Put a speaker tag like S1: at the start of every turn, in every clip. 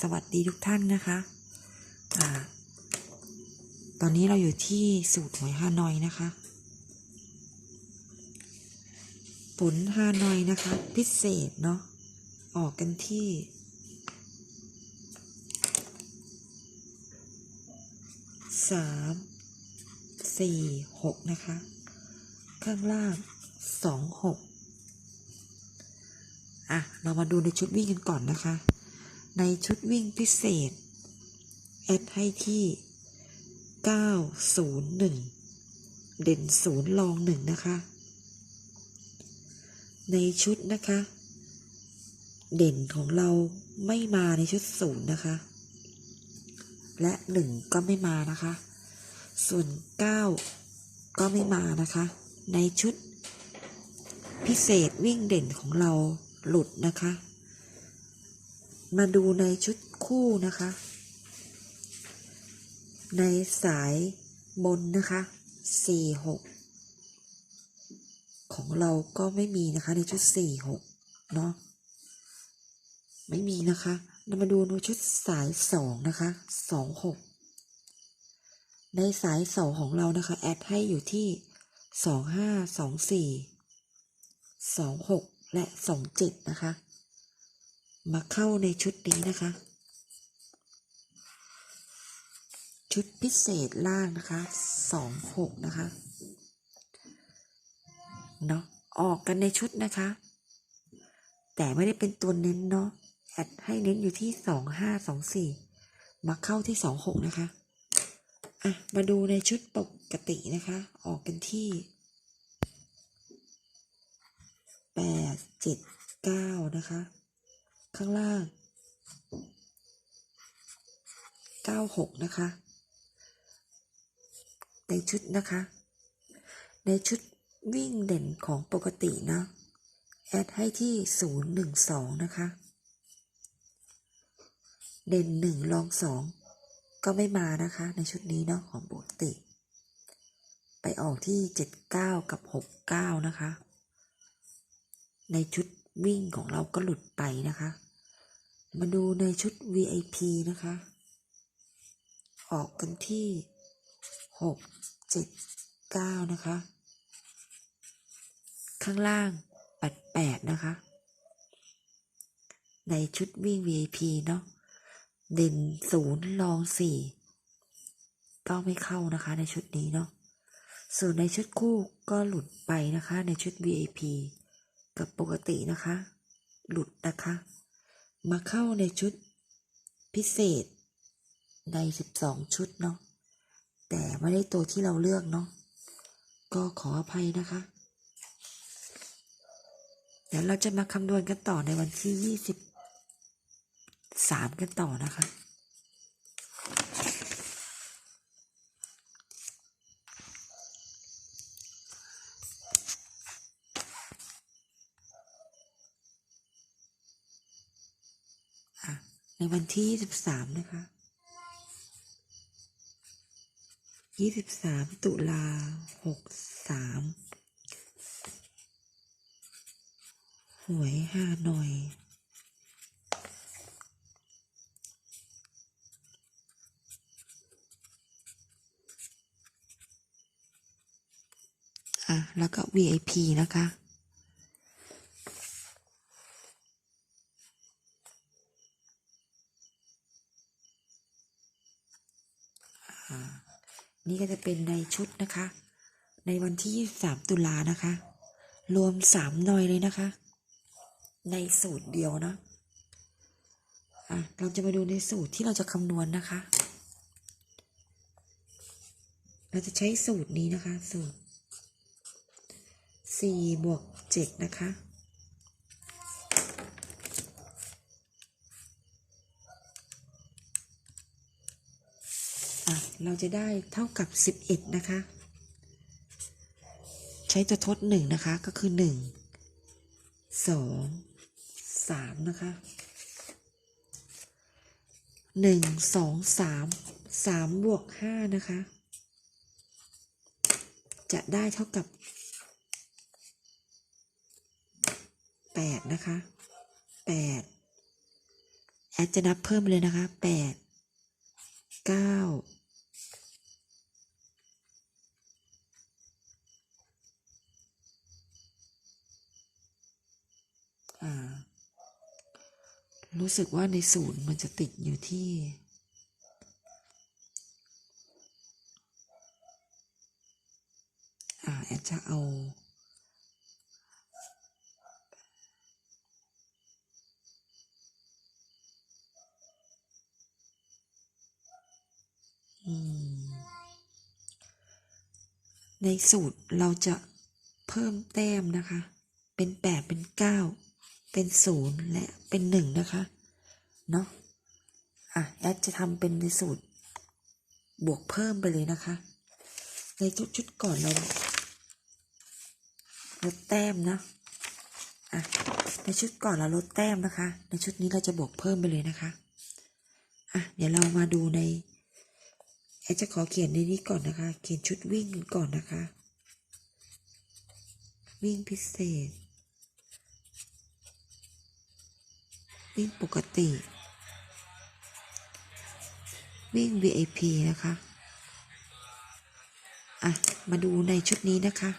S1: สวัสดีทุกท่านนะคะอ่าตอนนี้เราอยู่ที่สูตรหวยฮานอยนะคะ ผลฮานอยนะคะ พิเศษเนาะ ออกกันที่สามสี่หกนะคะ ข้างล่างสองหกอะ เรามาดูในชุดวิ่งกันก่อนนะคะ ในชุดวิ่งพิเศษ แอดให้ที่ 901 เด่นศูนย์ลองหนึ่งนะคะ ในชุดนะคะ เด่นของเราไม่มาในชุดศูนย์นะคะ และหนึ่งก็ไม่มานะคะ ส่วน 9 ก็ไม่มานะคะ ในชุดพิเศษวิ่งเด่นของเราหลุดนะคะ มาดูในชุดคู่นะคะ ในสายบนนะคะสี่หกของเราก็ไม่มีนะคะในชุดสี่หกเนาะไม่มีนะคะเรามาดูในชุดสายสองนะคะสองหกในสายสองของเรานะคะ แอดให้อยู่ที่สองห้าสองสี่สองหกและสองเจ็ดนะคะ มาเข้าในชุดนี้นะคะ ชุดพิเศษล่างนะคะสองหกนะคะเนาะออกกันในชุดนะคะ แต่ไม่ได้เป็นตัวเน้นเนาะแอดให้เน้นอยู่ที่สองห้าสองสี่มาเข้าที่สองหกนะคะอะมาดูในชุดปกตินะคะ ออกกันที่แปดเจ็ดเก้านะคะ ข้างล่างเก้าหกนะคะ ในชุดนะคะ ในชุดวิ่งเด่นของปกตินะ แอดให้ที่ศูนย์หนึ่งสองนะคะ เด่นหนึ่งลองสองก็ไม่มานะคะ ในชุดนี้เนาะของปกติ ไปออกที่เจ็ดเก้ากับหกเก้านะคะ ในชุด วิ่งของเราก็หลุดไปนะคะ มาดูในชุด VIP นะคะ ออกกันที่หกเจ็ดเก้านะคะ ข้างล่างแปดแปดนะคะ ในชุดวิ่ง VIP เนาะ เด่นศูนย์ลองสี่ก็ไม่เข้านะคะในชุดนี้เนาะ ส่วนในชุดคู่ก็หลุดไปนะคะในชุด VIP กับปกตินะคะ หลุดนะคะ มาเข้าในชุดพิเศษใน 12 ชุดเนาะแต่ไม่ได้ตัวที่เราเลือกเนาะก็ขออภัยนะคะ เดี๋ยวเราจะมาคำนวณกันต่อในวันที่ 23 กันต่อนะคะ ในวันที่23นะคะ23ตุลา63หวยฮานอยอะแล้วก็ VIP นะคะ นี่ก็จะเป็นในชุดนะคะ ในวันที่ 23 ตุลานะคะ รวม 3 หน่อยเลยนะคะ ในสูตรเดียวนะอะเราจะมาดูในสูตรที่เราจะคำนวณนะคะ เราจะใช้สูตรนี้นะคะ สูตร 4 บวก 7 นะคะ ค่เราจะได้เท่ากับ 11 นะคะ ใช้ตัวทด 1 นะคะ ก็คือ 1 2 3 นะคะ 1 2 3 3บวก5นะคะ จะได้เท่ากับ 8 นะคะ8แอดจะนับเพิ่มเลยนะคะ 8 9 รู้สึกว่าในศูนย์มันจะติดอยู่ที่อาแอดจะเอา ในสูตรเราจะเพิ่มแต้มนะคะ เป็นแปดเป็นเก้า เป็นศูนย์และเป็นหนึ่งนะคะเนาะอะแอดจะทำเป็นในสูตร บวกเพิ่มไปเลยนะคะ ในชุดชุดก่อนเราลดแต้มนะอะในชุดก่อนเราลดแต้มนะคะ ในชุดนี้เราจะบวกเพิ่มไปเลยนะคะอะเดี๋ยวเรามาดูในแอดจะขอเขียนในนี้ก่อนนะคะ เขียนชุดวิ่งก่อนนะคะ วิ่งพิเศษ วิ่งปกติ วิ่ง VIP นะคะ อะ มาดูในชุดนี้นะคะ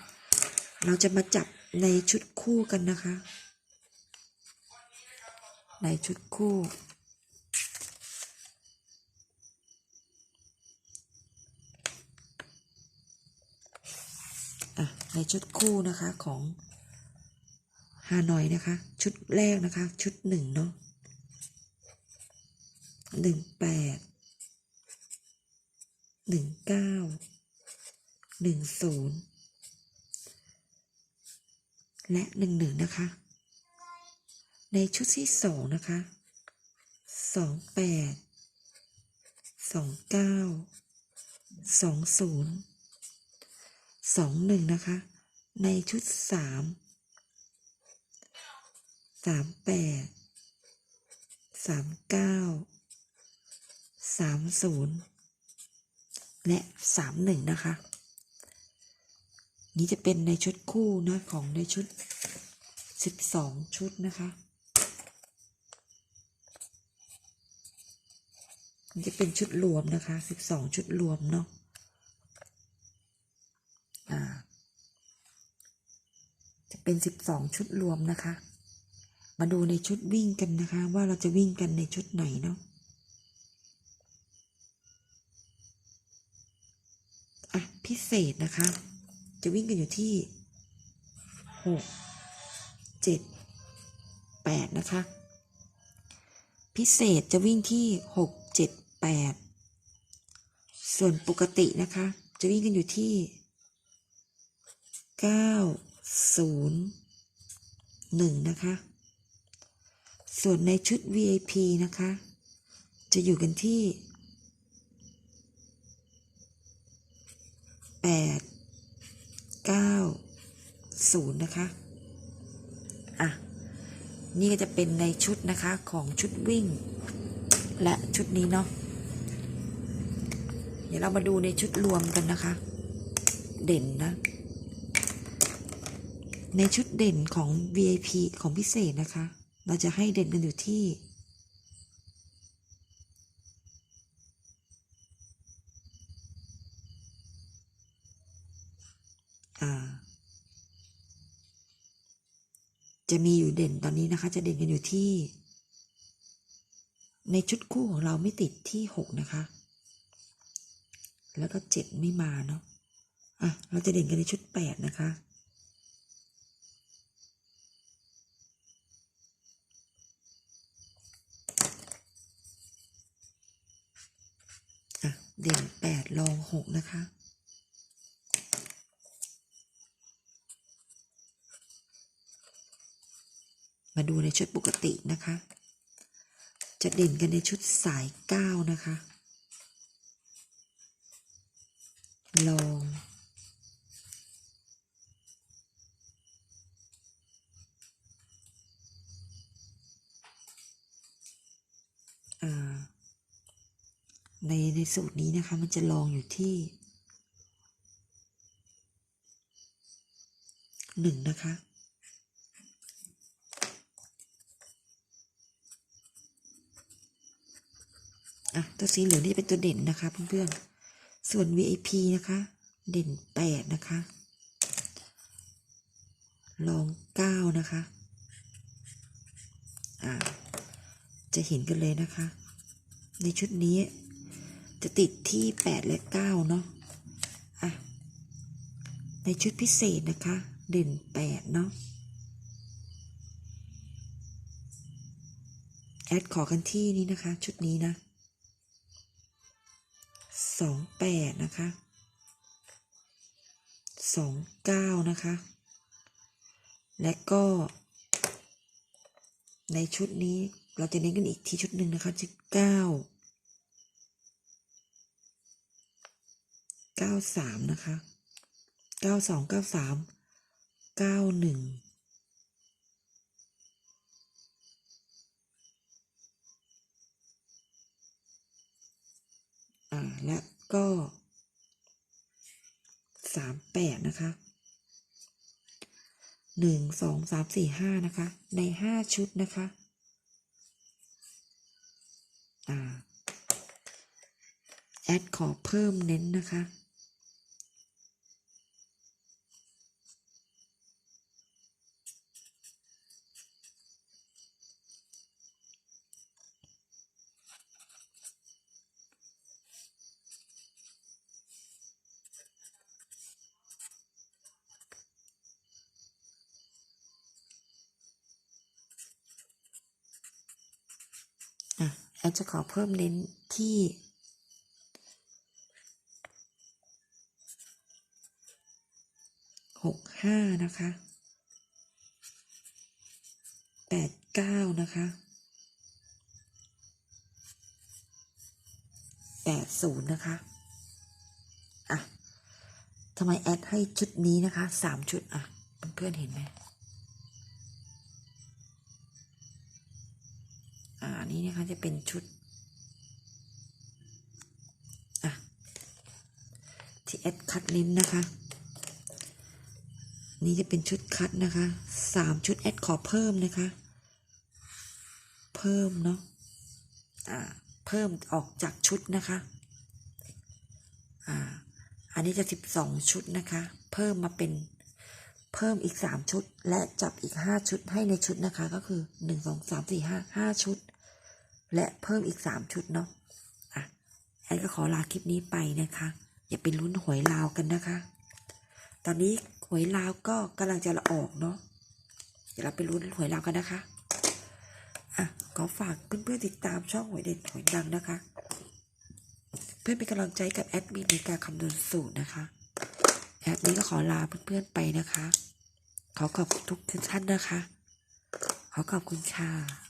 S1: เราจะมาจับในชุดคู่กันนะคะ ในชุดคู่อะในชุดคู่นะคะของฮานอยนะคะ ชุดแรกนะคะ ชุดหนึ่งเนาะ หนึ่งแปดหนึ่งเก้าหนึ่งศูนย์และหนึ่งหนึ่งนะคะ ในชุดที่สองนะคะสองแปดสองเก้าสองศูนย์สองหนึ่งนะคะ ในชุดสามสามแปดสามเก้า สามศูนย์และสามหนึ่งนะคะ นี้จะเป็นในชุดคู่นะของในชุดสิบสองชุดนะคะมันจะเป็นชุดรวมนะคะสิบสองชุดรวมเนาะอ่า จะเป็นสิบสองชุดรวมนะคะ มาดูในชุดวิ่งกันนะคะ ว่าเราจะวิ่งกันในชุดไหนเนาะ อะ พิเศษนะคะ จะวิ่งกันอยู่ที่หกเจ็ดแปดนะคะ พิเศษจะวิ่งที่หกเจ็ดแปดส่วนปกตินะคะ จะวิ่งกันอยู่ที่เก้าศูนย์หนึ่งนะคะ ส่วนในชุด VIP นะคะ จะอยู่กันที่ แปดเก้าศูนย์นะคะ อะ นี่ก็จะเป็นในชุดนะคะของชุดวิ่ง และชุดนี้เนาะ เดี๋ยวเรามาดูในชุดรวมกันนะคะ เด่นนะ ในชุดเด่นของ VIP ของพิเศษนะคะ เราจะให้เด่นกันอยู่ที่ จะมีอยู่เด่นตอนนี้นะคะ จะเด่นกันอยู่ที่ ในชุดคู่ของเราไม่ติดที่หกนะคะ แล้วก็เจ็ดไม่มาเนาะอะเราจะเด่นกันในชุดแปดนะคะอะเด่นแปดรองหกนะคะ มาดูในชุดปกตินะคะ จะเด่นกันในชุดสายเก้านะคะ ลอง ในในสูตรนี้นะคะ มันจะลองอยู่ที่หนึ่งนะคะ อะตัวสีเหลืองนี่เป็นตัวเด่นนะคะเพื่อนๆ ส่วน VIP นะคะ เด่นแปดนะคะลองเก้านะคะ อ่า จะเห็นกันเลยนะคะ ในชุดนี้จะติดที่แปดและเก้าเนาะ อะ ในชุดพิเศษนะคะ เด่นแปดเนาะแอดขอกันที่นี้นะคะ ชุดนี้นะ สองแปดนะคะสองเก้านะคะ และก็ในชุดนี้เราจะเน้นกันอีกที่ชุดหนึ่งนะคะชุดเก้าเก้าสามนะคะเก้าสองเก้าสามเก้าหนึ่ง อ่า และก็สามแปดนะคะหนึ่งสองสามสี่ห้านะคะ ในห้าชุดนะคะ อ่า แอดขอเพิ่มเน้นนะคะ แอดจะขอเพิ่มเน้นที่หกห้านะคะแปดเก้านะคะแปดศูนย์นะคะอะทำไมแอดให้ชุดนี้นะคะสามชุดอะเพื่อนๆเห็นไหม นะคะจะเป็นชุดอะที่แอดคัดเน้นนะคะ นี่จะเป็นชุดคัดนะคะสามชุดแอดขอเพิ่มนะคะ เพิ่มเนาะอ่าเพิ่มออกจากชุดนะคะอ่าอันนี้จะสิบสองชุดนะคะ เพิ่มมาเป็นเพิ่มอีกสามชุด และจับอีกห้าชุดให้ในชุดนะคะ ก็คือหนึ่งสองสามสี่ห้าห้าชุด และเพิ่มอีกสามชุดเนาะอะแอนก็ขอลาคลิปนี้ไปนะคะ อย่าไปลุ้นหวยลาวกันนะคะ ตอนนี้หวยลาวก็กำลังจะละออกเนาะเดี๋ยวเราไปลุ้นหวยลาวกันนะคะอะขอฝากเพื่อนๆติดตามช่องหวยเด็ดหวยดังนะคะ เพื่อเป็นกำลังใจกับแอดมินในการคำนวณสูตรนะคะแอดนี้ก็ขอลาเพื่อนๆไปนะคะ ขอขอบคุณทุกท่านนะคะ ขอขอบคุณค่ะ